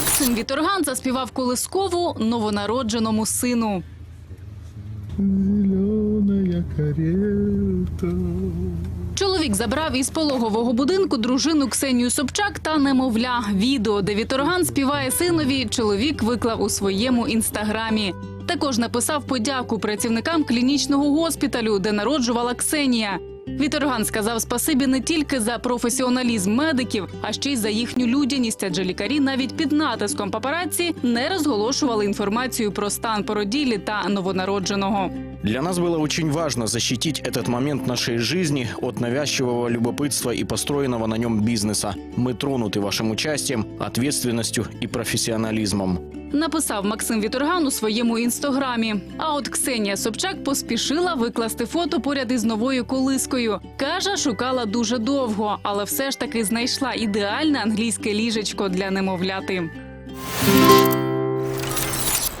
Максим Віторган заспівав колискову новонародженому сину. Чоловік забрав із пологового будинку дружину Ксенію Собчак та немовля. Відео, де Віторган співає синові, чоловік виклав у своєму інстаграмі. Також написав подяку працівникам клінічного госпіталю, де народжувала Ксенія. Віторган сказав спасибі не тільки за професіоналізм медиків, а ще й за їхню людяність, адже лікарі навіть під натиском папараці не розголошували інформацію про стан породілі та новонародженого. Для нас было очень важно защитить этот момент нашей жизни от навязчивого любопытства и построенного на нем бизнеса. Мы тронуты вашим участием, ответственностью и профессионализмом. Написав Максим Віторган у своєму інстаграмі. А от Ксенія Собчак поспішила викласти фото поряд із новою колискою. Каже, шукала дуже довго, але все ж таки знайшла ідеальне англійське ліжечко для немовляти.